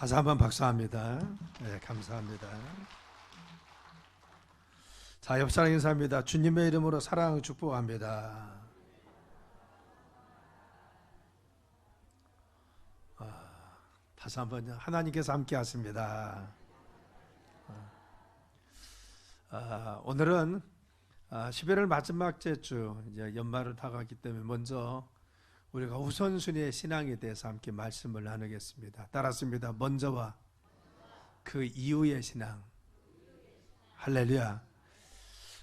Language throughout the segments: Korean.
다시 한번 박수합니다. 네, 감사합니다. 자, 옆 사람 인사합니다. 주님의 이름으로 사랑 축복합니다. 아, 다시 한번 하나님께서 함께 하십니다. 아, 오늘은 아, 11월 마지막 주 이제 연말을 다가기 때문에 먼저 우리가 우선순위의 신앙에 대해서 함께 말씀을 나누겠습니다. 따랐습니다. 먼저와 그 이후의 신앙. 할렐루야.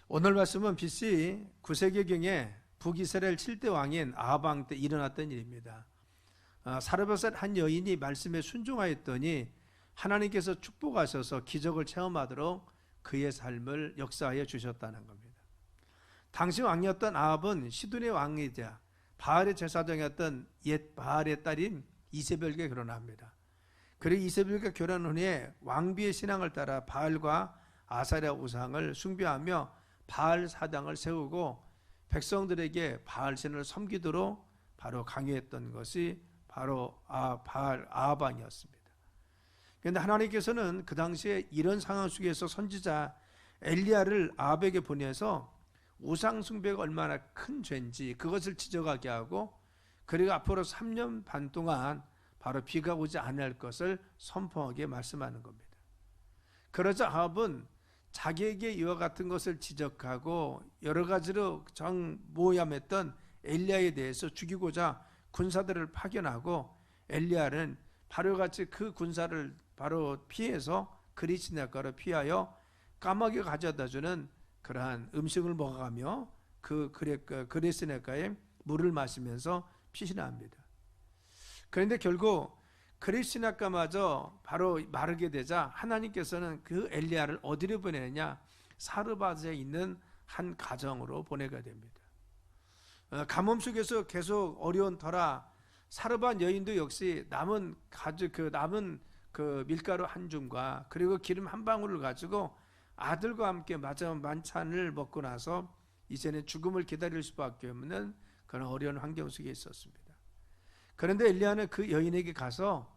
오늘 말씀은 BC 9세기경에 북이스라엘 7대 왕인 아방 때 일어났던 일입니다. 아, 사르밧의 한 여인이 말씀에 순종하였더니 하나님께서 축복하셔서 기적을 체험하도록 그의 삶을 역사하여 주셨다는 겁니다. 당시 왕이었던 아합은 시돈의 왕이자 바알의 제사장이었던 옛 바알의 딸인 이세벨과 결혼합니다. 그리고 이세벨과 결혼 후에 왕비의 신앙을 따라 바알과 아사랴 우상을 숭배하며 바알 사당을 세우고 백성들에게 바알 신을 섬기도록 바로 강요했던 것이 바로 아 바알 아방이었습니다. 그런데 하나님께서는 그 당시에 이런 상황 속에서 선지자 엘리야를 아합에게 보내서 우상 숭배가 얼마나 큰 죄인지 그것을 지적하게 하고 그리고 앞으로 3년 반 동안 바로 비가 오지 않을 것을 선포하게 말씀하는 겁니다. 그러자 아합은 자기에게 이와 같은 것을 지적하고 여러 가지로 정 모함했던 엘리야에 대해서 죽이고자 군사들을 파견하고 엘리야는 바로 같이 그 군사를 바로 피해서 그리스네가로 피하여 까마귀 가져다 주는 그러한 음식을 먹어가며 그 그레스네가의 물을 마시면서 피신합니다. 그런데 결국 그레스네가마저 바로 마르게 되자 하나님께서는 그 엘리야를 어디로 보내느냐 사르밧에 있는 한 가정으로 보내게 됩니다. 어, 가뭄 속에서 계속 어려운 터라 사르밧 여인도 역시 남은 가죽 그 남은 그 밀가루 한 줌과 그리고 기름 한 방울을 가지고 아들과 함께 마지막 만찬을 먹고 나서 이제는 죽음을 기다릴 수밖에 없는 그런 어려운 환경 속에 있었습니다. 그런데 엘리야는 그 여인에게 가서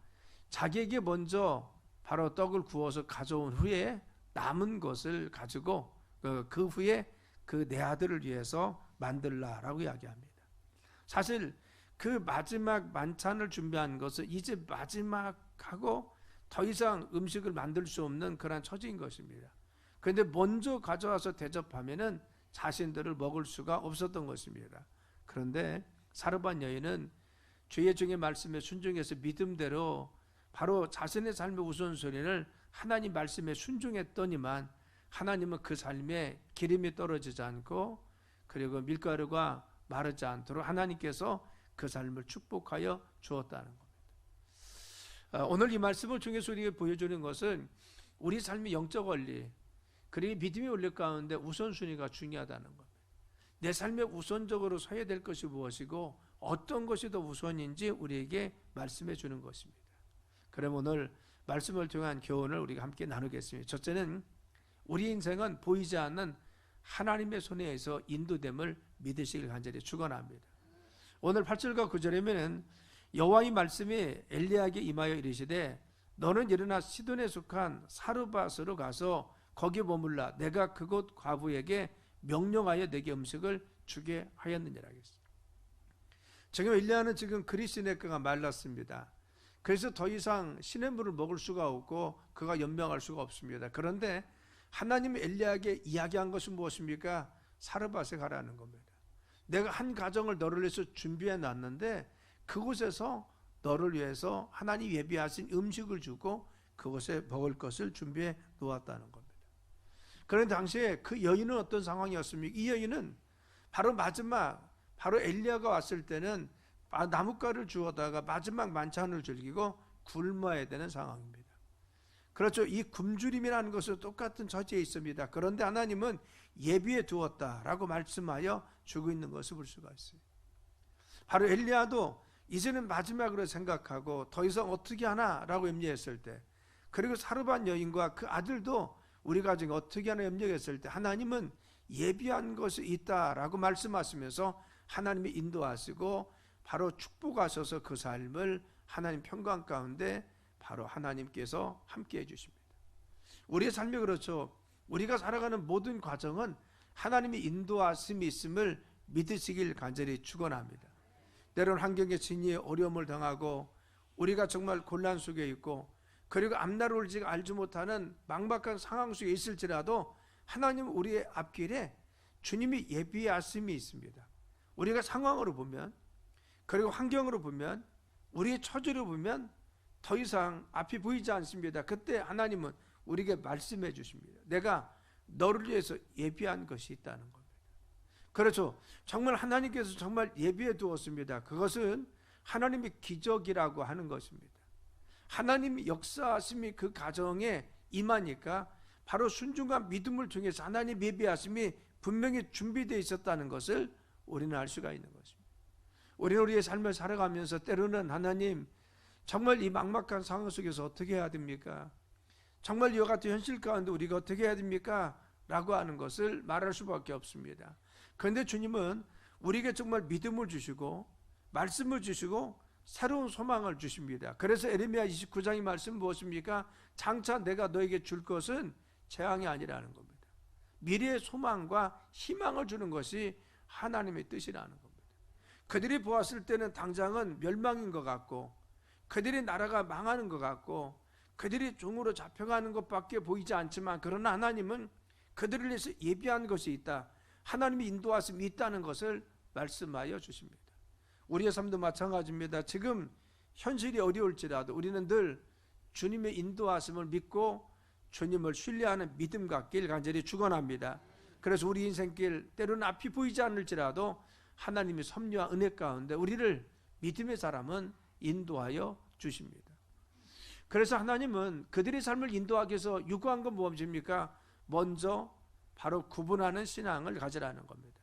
자기에게 먼저 바로 떡을 구워서 가져온 후에 남은 것을 가지고 그, 그 후에 그 내 아들을 위해서 만들라라고 이야기합니다. 사실 그 마지막 만찬을 준비한 것은 이제 마지막하고 더 이상 음식을 만들 수 없는 그런 처지인 것입니다. 그런데 먼저 가져와서 대접하면은 자신들을 먹을 수가 없었던 것입니다. 그런데 사르반 여인은 주의 중의 말씀에 순종해서 믿음대로 바로 자신의 삶의 우선순위를 하나님 말씀에 순종했더니만 하나님은 그 삶에 기름이 떨어지지 않고 그리고 밀가루가 마르지 않도록 하나님께서 그 삶을 축복하여 주었다는 겁니다. 어, 오늘 이 말씀을 통해서 우리에게 보여주는 것은 우리 삶의 영적 원리, 그리고 믿음이 올릴 가운데 우선순위가 중요하다는 겁니다. 내 삶에 우선적으로 서야 될 것이 무엇이고 어떤 것이 더 우선인지 우리에게 말씀해 주는 것입니다. 그럼 오늘 말씀을 통한 교훈을 우리가 함께 나누겠습니다. 첫째는 우리 인생은 보이지 않는 하나님의 손에서 인도됨을 믿으시길 간절히 축원합니다. 오늘 8절과 9절에는 여호와의 말씀이 엘리야에게 임하여 이르시되 너는 일어나 시돈에 속한 사르밧으로 가서 거기 머물라 내가 그곳 과부에게 명령하여 내게 음식을 주게 하였느니라. 지금 일리아는 지금 그리스네가가 말랐습니다. 그래서 더 이상 시냇물을 먹을 수가 없고 그가 연명할 수가 없습니다. 그런데 하나님이 엘리야에게 이야기한 것은 무엇입니까? 사르밧에 가라는 겁니다. 내가 한 가정을 너를 위해서 준비해 놨는데 그곳에서 너를 위해서 하나님 예비하신 음식을 주고 그곳에 먹을 것을 준비해 놓았다는 겁니다. 그런 당시에 그 여인은 어떤 상황이었습니까? 이 여인은 바로 마지막 바로 엘리야가 왔을 때는 나뭇가를 주워다가 마지막 만찬을 즐기고 굶어야 되는 상황입니다. 그렇죠. 이 굶주림이라는 것은 똑같은 처지에 있습니다. 그런데 하나님은 예비해 두었다라고 말씀하여 주고 있는 것을 볼 수가 있어요. 바로 엘리야도 이제는 마지막으로 생각하고 더 이상 어떻게 하나라고 염려했을 때 그리고 사르반 여인과 그 아들도 우리 가정이 어떻게 하나 염려했을 때 하나님은 예비한 것이 있다라고 말씀하시면서 하나님이 인도하시고 바로 축복하셔서 그 삶을 하나님 평강 가운데 바로 하나님께서 함께 해주십니다. 우리의 삶이 그렇죠. 우리가 살아가는 모든 과정은 하나님의 인도하심이 있음을 믿으시길 간절히 축원합니다. 때로는 환경의 진리에 어려움을 당하고 우리가 정말 곤란 속에 있고 그리고 앞날을 지금 알지 못하는 막막한 상황 속에 있을지라도 하나님 우리의 앞길에 주님이 예비하심이 있습니다. 우리가 상황으로 보면 그리고 환경으로 보면 우리의 처지로 보면 더 이상 앞이 보이지 않습니다. 그때 하나님은 우리에게 말씀해 주십니다. 내가 너를 위해서 예비한 것이 있다는 겁니다. 그렇죠. 정말 하나님께서 정말 예비해 두었습니다. 그것은 하나님의 기적이라고 하는 것입니다. 하나님의 역사하심이 그 가정에 임하니까 바로 순종과 믿음을 통해서 하나님 예비하심이 분명히 준비되어 있었다는 것을 우리는 알 수가 있는 것입니다. 우리는 우리의 삶을 살아가면서 때로는 하나님 정말 이 막막한 상황 속에서 어떻게 해야 됩니까? 정말 이와 같은 현실 가운데 우리가 어떻게 해야 됩니까? 라고 하는 것을 말할 수밖에 없습니다. 그런데 주님은 우리에게 정말 믿음을 주시고 말씀을 주시고 새로운 소망을 주십니다. 그래서 에레미야 29장의 말씀 무엇입니까? 장차 내가 너에게 줄 것은 재앙이 아니라는 겁니다. 미래의 소망과 희망을 주는 것이 하나님의 뜻이라는 겁니다. 그들이 보았을 때는 당장은 멸망인 것 같고 그들의 나라가 망하는 것 같고 그들이 종으로 잡혀가는 것밖에 보이지 않지만 그러나 하나님은 그들을 위해서 예비한 것이 있다. 하나님이 인도하심이 있다는 것을 말씀하여 주십니다. 우리의 삶도 마찬가지입니다. 지금 현실이 어려울지라도 우리는 늘 주님의 인도하심을 믿고 주님을 신뢰하는 믿음 갖길 간절히 축원합니다. 그래서 우리 인생길 때로는 앞이 보이지 않을지라도 하나님의 섭리와 은혜 가운데 우리를 믿음의 사람은 인도하여 주십니다. 그래서 하나님은 그들의 삶을 인도하기 위해서 요구한 건 무엇입니까? 먼저 바로 구분하는 신앙을 가지라는 겁니다.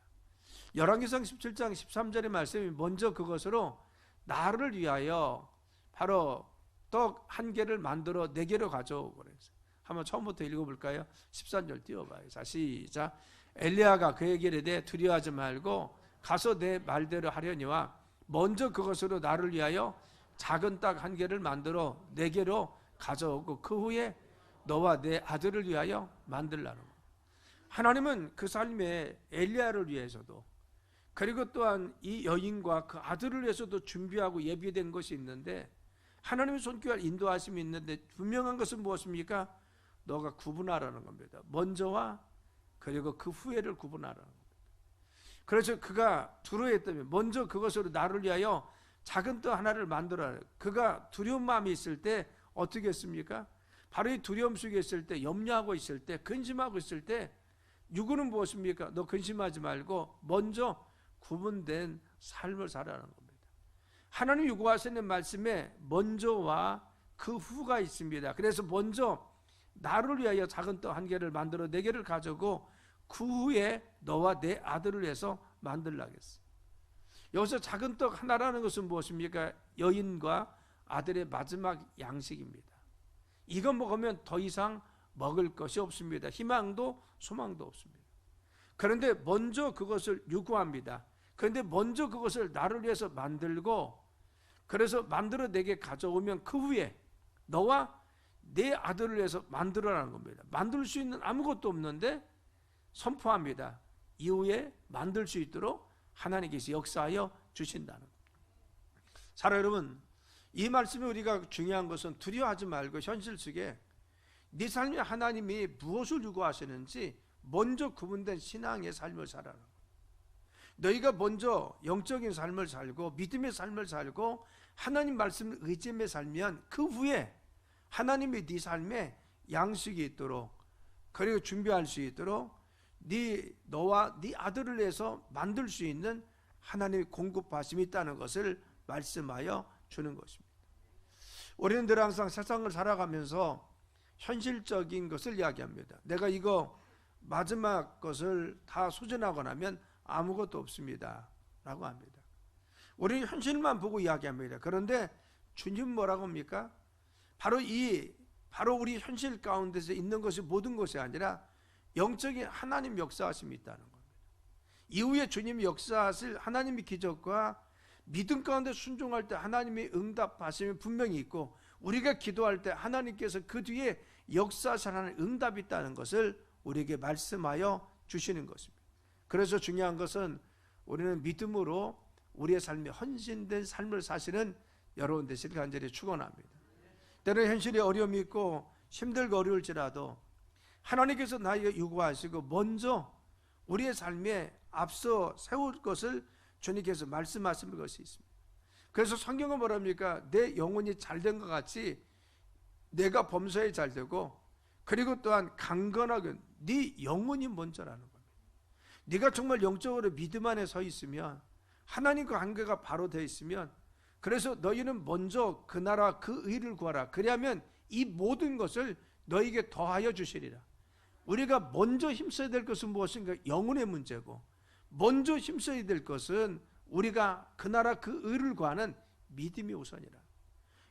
열왕기상 17장 13절의 말씀이 먼저 그것으로 나를 위하여 바로 떡 한 개를 만들어 네 개로 가져오고 그래서 한번 처음부터 읽어볼까요? 13절 띄워봐요. 자 시작. 엘리야가 그에게 이르되 두려워하지 말고 가서 내 말대로 하려니와 먼저 그것으로 나를 위하여 작은 떡 한 개를 만들어 네 개로 가져오고 그 후에 너와 내 아들을 위하여 만들라는 거. 하나님은 그 삶에 엘리야를 위해서도 그리고 또한 이 여인과 그 아들을 위해서도 준비하고 예비된 것이 있는데 하나님의 손길을 인도하심이 있는데 분명한 것은 무엇입니까? 너가 구분하라는 겁니다. 먼저와 그리고 그 후에를 구분하라는 겁니다. 그래서 그가 두려워했다면 먼저 그것으로 나를 위하여 작은 떡 하나를 만들어라. 그가 두려운 마음이 있을 때 어떻게 했습니까? 바로 이 두려움 속에 있을 때, 염려하고 있을 때, 근심하고 있을 때, 유구는 무엇입니까? 너 근심하지 말고 먼저 구분된 삶을 살아라는 겁니다. 하나님 요구하시는 말씀에 먼저와 그 후가 있습니다. 그래서 먼저 나를 위하여 작은 떡 한 개를 만들어 네 개를 가져고 그 후에 너와 내 아들을 위해서 만들라겠어. 여기서 작은 떡 하나라는 것은 무엇입니까? 여인과 아들의 마지막 양식입니다. 이거 먹으면 더 이상 먹을 것이 없습니다. 희망도 소망도 없습니다. 그런데 먼저 그것을 요구합니다. 그런데 먼저 그것을 나를 위해서 만들고 그래서 만들어 내게 가져오면 그 후에 너와 내 아들을 위해서 만들어라는 겁니다. 만들 수 있는 아무것도 없는데 선포합니다. 이후에 만들 수 있도록 하나님께서 역사하여 주신다는. 사랑 여러분, 이 말씀이 우리가 중요한 것은 두려워하지 말고 현실 속에 네 삶에 하나님이 무엇을 요구하시는지 먼저 구분된 신앙의 삶을 살아라. 너희가 먼저 영적인 삶을 살고 믿음의 삶을 살고 하나님 말씀을 의지하며 살면 그 후에 하나님이 네 삶에 양식이 있도록 그리고 준비할 수 있도록 네 너와 네 아들을 위해서 만들 수 있는 하나님의 공급하심이 있다는 것을 말씀하여 주는 것입니다. 우리는 늘 항상 세상을 살아가면서 현실적인 것을 이야기합니다. 내가 이거 마지막 것을 다 소진하고 나면 아무것도 없습니다. 라고 합니다. 우리는 현실만 보고 이야기합니다. 그런데 주님 뭐라고 합니까? 바로 이 바로 우리 현실 가운데서 있는 것이 모든 것이 아니라 영적인 하나님 역사하심이 있다는 겁니다. 이후에 주님 역사하실 하나님의 기적과 믿음 가운데 순종할 때 하나님의 응답하심이 분명히 있고 우리가 기도할 때 하나님께서 그 뒤에 역사하시는 응답이 있다는 것을 우리에게 말씀하여 주시는 것입니다. 그래서 중요한 것은 우리는 믿음으로 우리의 삶에 헌신된 삶을 사시는 여러분 되실 간절히 축원합니다. 때로 현실에 어려움이 있고 힘들고 어려울지라도 하나님께서 나에게 요구하시고 먼저 우리의 삶에 앞서 세울 것을 주님께서 말씀하시는 것이 있습니다. 그래서 성경은 뭐랍니까? 내 영혼이 잘된 것 같이 내가 범사에 잘 되고 그리고 또한 강건하게 네 영혼이 먼저라는 겁니다. 네가 정말 영적으로 믿음 안에 서 있으면 하나님과 관계가 바로 되어 있으면 그래서 너희는 먼저 그 나라 그 의를 구하라. 그리하면 이 모든 것을 너희에게 더하여 주시리라. 우리가 먼저 힘써야 될 것은 무엇인가? 영혼의 문제고 먼저 힘써야 될 것은 우리가 그 나라 그 의를 구하는 믿음이 우선이라.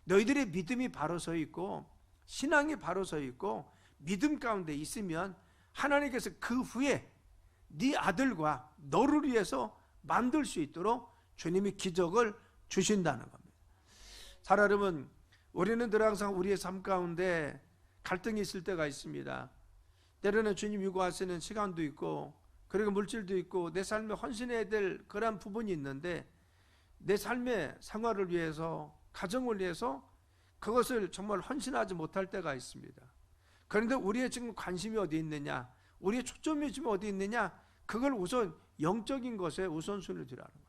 너희들의 믿음이 바로 서 있고 신앙이 바로 서 있고 믿음 가운데 있으면 하나님께서 그 후에 네 아들과 너를 위해서 만들 수 있도록 주님이 기적을 주신다는 겁니다. 자, 여러분, 우리는 늘 항상 우리의 삶 가운데 갈등이 있을 때가 있습니다. 때로는 주님 요구하시는 시간도 있고, 그리고 물질도 있고, 내 삶에 헌신해야 될 그런 부분이 있는데, 내 삶의 생활을 위해서, 가정을 위해서 그것을 정말 헌신하지 못할 때가 있습니다. 그런데 우리의 지금 관심이 어디 있느냐? 우리의 초점이 지금 어디 있느냐? 그걸 우선 영적인 것에 우선순위를 두라는 거예요.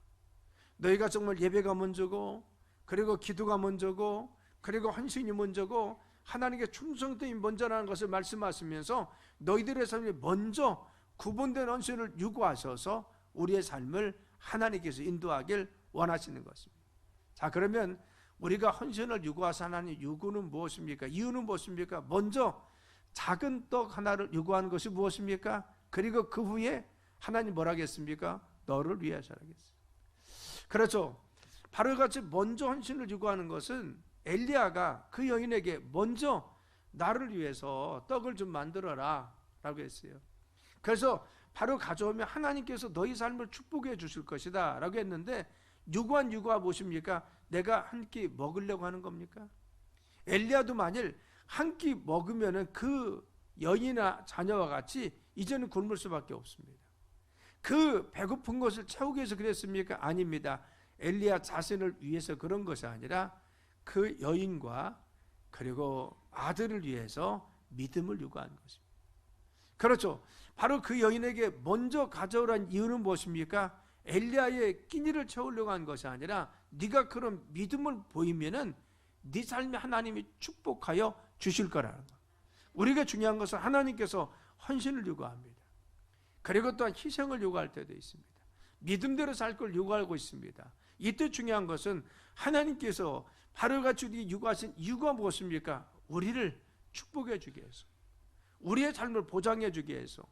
너희가 정말 예배가 먼저고 그리고 기도가 먼저고 그리고 헌신이 먼저고 하나님께 충성됨이 먼저라는 것을 말씀하시면서 너희들의 삶이 먼저 구분된 헌신을 요구하셔서 우리의 삶을 하나님께서 인도하길 원하시는 것입니다. 자 그러면 우리가 헌신을 요구하사 하나님 요구는 무엇입니까? 이유는 무엇입니까? 먼저 작은 떡 하나를 요구하는 것이 무엇입니까? 그리고 그 후에 하나님 뭐라 하겠습니까? 너를 위하여라겠습니다. 그렇죠. 바로 같이 먼저 헌신을 요구하는 것은 엘리야가 그 여인에게 먼저 나를 위해서 떡을 좀 만들어라 라고 했어요. 그래서 바로 가져오면 하나님께서 너희 삶을 축복해 주실 것이다 라고 했는데 요구한 요구가 무엇입니까? 내가 한 끼 먹으려고 하는 겁니까? 엘리야도 만일 한 끼 먹으면은 그 여인이나 자녀와 같이 이제는 굶을 수밖에 없습니다. 그 배고픈 것을 채우기 위해서 그랬습니까? 아닙니다. 엘리야 자신을 위해서 그런 것이 아니라 그 여인과 그리고 아들을 위해서 믿음을 요구한 것입니다. 그렇죠. 바로 그 여인에게 먼저 가져오란 이유는 무엇입니까? 엘리야의 끼니를 채우려고 한 것이 아니라 네가 그런 믿음을 보이면은 네 삶에 하나님이 축복하여 주실 거라는 것. 우리가 중요한 것은 하나님께서 헌신을 요구합니다. 그리고 또한 희생을 요구할 때도 있습니다. 믿음대로 살 걸 요구하고 있습니다. 이때 중요한 것은 하나님께서 바로 같이 요구하신 이유가 무엇입니까? 우리를 축복해 주기 위해서. 우리의 삶을 보장해 주기 위해서.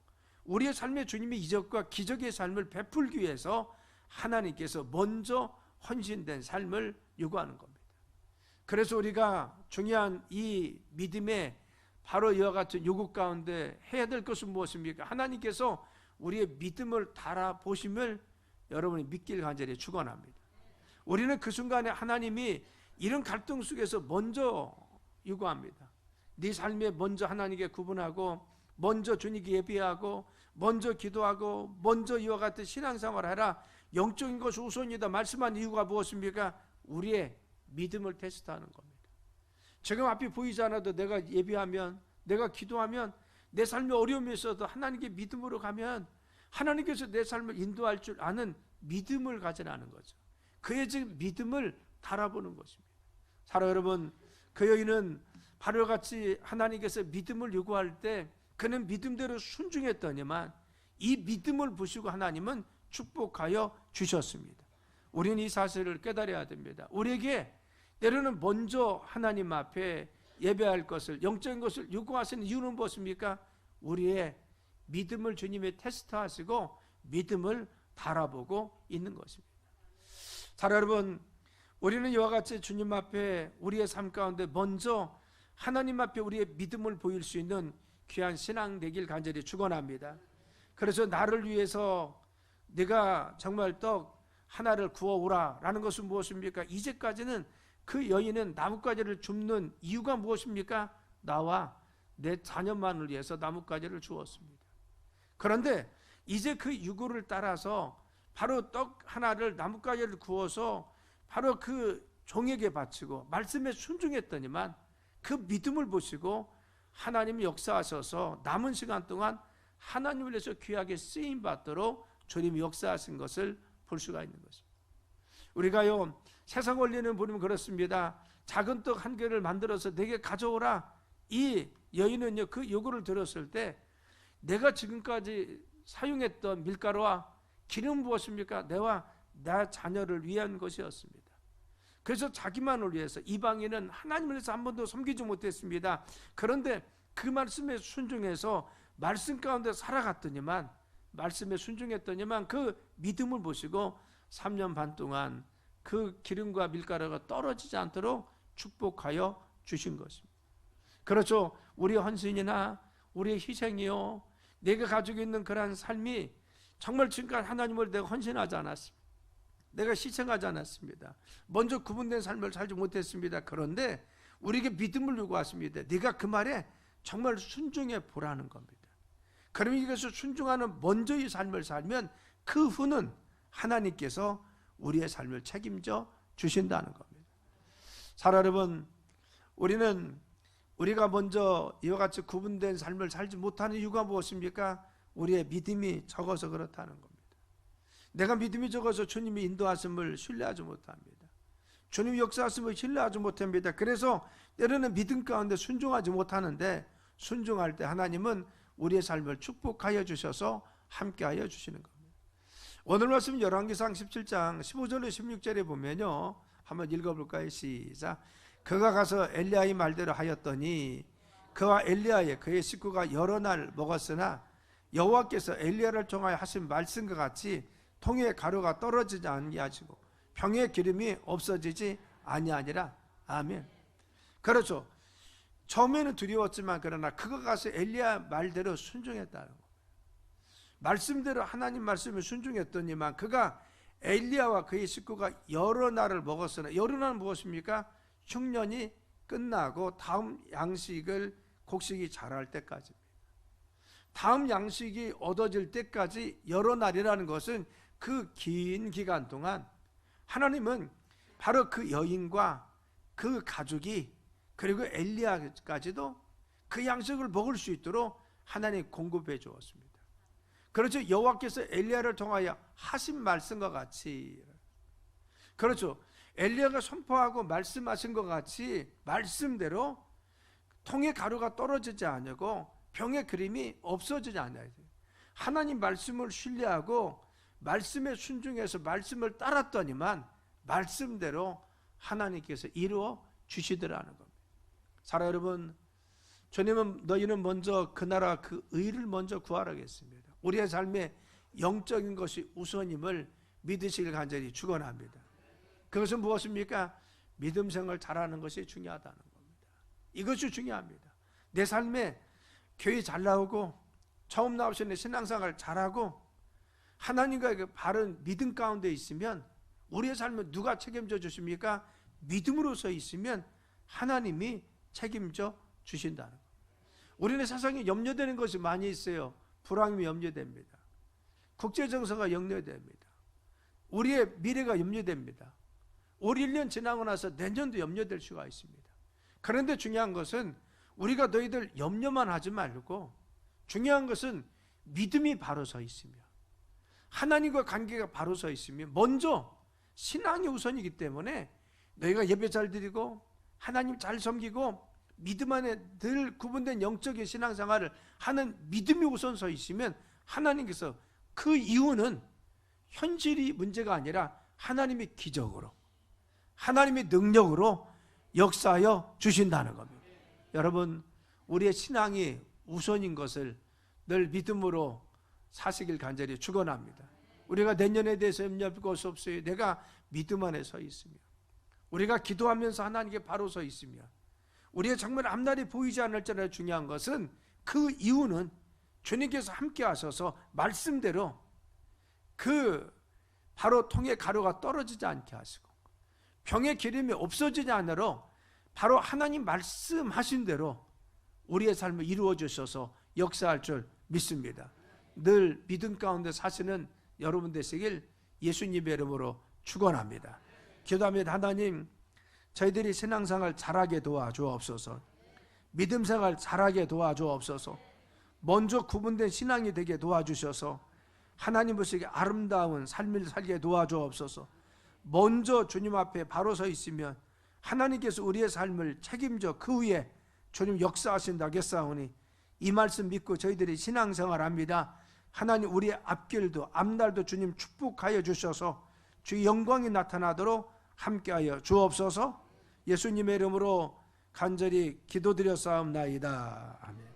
우리의 삶의 주님의 이적과 기적의 삶을 베풀기 위해서 하나님께서 먼저 헌신된 삶을 요구하는 겁니다. 그래서 우리가 중요한 이 믿음의 바로 이와 같은 요구 가운데 해야 될 것은 무엇입니까? 하나님께서 우리의 믿음을 달아보심을 여러분이 믿길 간절히 축원합니다. 우리는 그 순간에 하나님이 이런 갈등 속에서 먼저 요구합니다. 네 삶에 먼저 하나님께 구분하고 먼저 주님께 예배하고 먼저 기도하고 먼저 이와 같은 신앙생활을 해라. 영적인 것이 우선이다. 말씀한 이유가 무엇입니까? 우리의 믿음을 테스트하는 겁니다. 지금 앞이 보이지 않아도 내가 예배하면 내가 기도하면 내 삶에 어려움이 있어도 하나님께 믿음으로 가면 하나님께서 내 삶을 인도할 줄 아는 믿음을 가져라는 거죠. 그의 즉 믿음을 달아보는 것입니다. 사랑 여러분, 그 여인은 바로 같이 하나님께서 믿음을 요구할 때 그는 믿음대로 순종했더니만 이 믿음을 보시고 하나님은 축복하여 주셨습니다. 우리는 이 사실을 깨달아야 됩니다. 우리에게 때로는 먼저 하나님 앞에 예배할 것을 영적인 것을 요구하시는 이유는 무엇입니까? 우리의 믿음을 주님의 테스트하시고 믿음을 바라보고 있는 것입니다. 자, 여러분, 우리는 이와 같이 주님 앞에 우리의 삶 가운데 먼저 하나님 앞에 우리의 믿음을 보일 수 있는 귀한 신앙 되길 간절히 축원합니다. 그래서 나를 위해서 네가 정말 떡 하나를 구워 오라 라는 것은 무엇입니까? 이제까지는 그 여인은 나뭇가지를 줍는 이유가 무엇입니까? 나와 내 자녀만을 위해서 나뭇가지를 주었습니다. 그런데 이제 그 유고를 따라서 바로 떡 하나를 나뭇가지를 구워서 바로 그 종에게 바치고 말씀에 순종했더니만 그 믿음을 보시고 하나님이 역사하셔서 남은 시간 동안 하나님을 위해서 귀하게 쓰임 받도록 주님이 역사하신 것을 볼 수가 있는 것입니다. 우리가요 세상 원리는 보면 그렇습니다. 작은 떡 한 개를 만들어서 내게 가져오라. 이 여인은요 그 요구를 들었을 때 내가 지금까지 사용했던 밀가루와 기름 무엇입니까? 내와 나 자녀를 위한 것이었습니다. 그래서 자기만을 위해서 이방인은 하나님을 위해서 한 번도 섬기지 못했습니다. 그런데 그 말씀에 순종해서 말씀 가운데 살아갔더니만 말씀에 순종했더니만 그 믿음을 보시고 3년 반 동안 그 기름과 밀가루가 떨어지지 않도록 축복하여 주신 것입니다. 그렇죠. 우리 헌신이나 우리의 희생이요. 내가 가지고 있는 그러한 삶이 정말 지금까지 하나님을 내가 헌신하지 않았습니다. 내가 희생하지 않았습니다. 먼저 구분된 삶을 살지 못했습니다. 그런데 우리에게 믿음을 요구하십니다. 네가 그 말에 정말 순종해 보라는 겁니다. 그러면 이것을 순종하는 먼저의 삶을 살면 그 후는 하나님께서 우리의 삶을 책임져 주신다는 겁니다. 사랑 여러분, 우리는 우리가 먼저 이와 같이 구분된 삶을 살지 못하는 이유가 무엇입니까? 우리의 믿음이 적어서 그렇다는 겁니다. 내가 믿음이 적어서 주님이 인도하심을 신뢰하지 못합니다. 주님이 역사하심을 신뢰하지 못합니다. 그래서 때로는 믿음 가운데 순종하지 못하는데 순종할 때 하나님은 우리의 삶을 축복하여 주셔서 함께하여 주시는 겁니다. 오늘 말씀 열왕기상 17장 15절로 16절에 보면요. 한번 읽어볼까요? 시작. 그가 가서 엘리야의 말대로 하였더니 그와 엘리야의 그의 식구가 여러 날 먹었으나 여호와께서 엘리야를 통하여 하신 말씀과 같이 통에 가루가 떨어지지 아니하시고 병의 기름이 없어지지 아니하니라. 아멘. 그렇죠. 처음에는 두려웠지만 그러나 그가 가서 엘리야 말대로 순종했다는 거. 말씀대로 하나님 말씀을 순종했더니만 그가 엘리야와 그의 식구가 여러 날을 먹었으나 여러 날은 무엇입니까? 흉년이 끝나고 다음 양식을 곡식이 자랄 때까지입니다. 다음 양식이 얻어질 때까지 여러 날이라는 것은 그 긴 기간 동안 하나님은 바로 그 여인과 그 가족이 그리고 엘리야까지도 그 양식을 먹을 수 있도록 하나님 공급해 주었습니다. 그렇죠. 여호와께서 엘리야를 통하여 하신 말씀과 같이 그렇죠. 엘리야가 선포하고 말씀하신 것 같이 말씀대로 통의 가루가 떨어지지 않고 병의 그림이 없어지지 않아야 돼요. 하나님 말씀을 신뢰하고 말씀에 순종해서 말씀을 따랐더니만 말씀대로 하나님께서 이루어 주시더라는 겁니다. 사랑 여러분, 주님은 너희는 먼저 그 나라 그 의를 먼저 구하라겠습니다. 우리의 삶에 영적인 것이 우선임을 믿으시길 간절히 축원합니다. 그것은 무엇입니까? 믿음 생활 잘하는 것이 중요하다는 겁니다. 이것이 중요합니다. 내 삶에 교회 잘 나오고 처음 나오시는 신앙생활 잘하고 하나님과 그 바른 믿음 가운데 있으면 우리의 삶을 누가 책임져 주십니까? 믿음으로서 있으면 하나님이 책임져 주신다는 것. 우리는 세상에 염려되는 것이 많이 있어요. 불황이 염려됩니다. 국제 정서가 염려됩니다. 우리의 미래가 염려됩니다. 올 1년 지나고 나서 내년도 염려될 수가 있습니다. 그런데 중요한 것은 우리가 너희들 염려만 하지 말고 중요한 것은 믿음이 바로 서 있으며 하나님과 관계가 바로 서 있으며 먼저 신앙이 우선이기 때문에 너희가 예배 잘 드리고 하나님 잘 섬기고 믿음 안에 늘 구분된 영적인 신앙생활을 하는 믿음이 우선 서 있으면 하나님께서 그 이유는 현실이 문제가 아니라 하나님의 기적으로 하나님의 능력으로 역사하여 주신다는 겁니다. 여러분, 우리의 신앙이 우선인 것을 늘 믿음으로 사시길 간절히 축원합니다. 우리가 내년에 대해서 염려할 것 없어요. 내가 믿음 안에 서 있으며 우리가 기도하면서 하나님께 바로 서 있으며 우리의 정말 앞날이 보이지 않을지라 중요한 것은 그 이유는 주님께서 함께 하셔서 말씀대로 그 바로 통에 가루가 떨어지지 않게 하시고 병의 기름이 없어지지 않으러 바로 하나님 말씀하신 대로 우리의 삶을 이루어 주셔서 역사할 줄 믿습니다. 늘 믿음 가운데 사시는 여러분 되시길 예수님의 이름으로 축원합니다. 기도합니다. 하나님 저희들이 신앙생활 잘하게 도와주옵소서. 믿음 생활 잘하게 도와주옵소서. 먼저 구분된 신앙이 되게 도와주셔서 하나님 보시기에 아름다운 삶을 살게 도와주옵소서. 먼저 주님 앞에 바로 서 있으면 하나님께서 우리의 삶을 책임져 그 위에 주님 역사하신다겠사오니 이 말씀 믿고 저희들이 신앙생활합니다. 하나님 우리의 앞길도 앞날도 주님 축복하여 주셔서 주의 영광이 나타나도록 함께하여 주옵소서. 예수님의 이름으로 간절히 기도드려 싸움나이다. 아멘.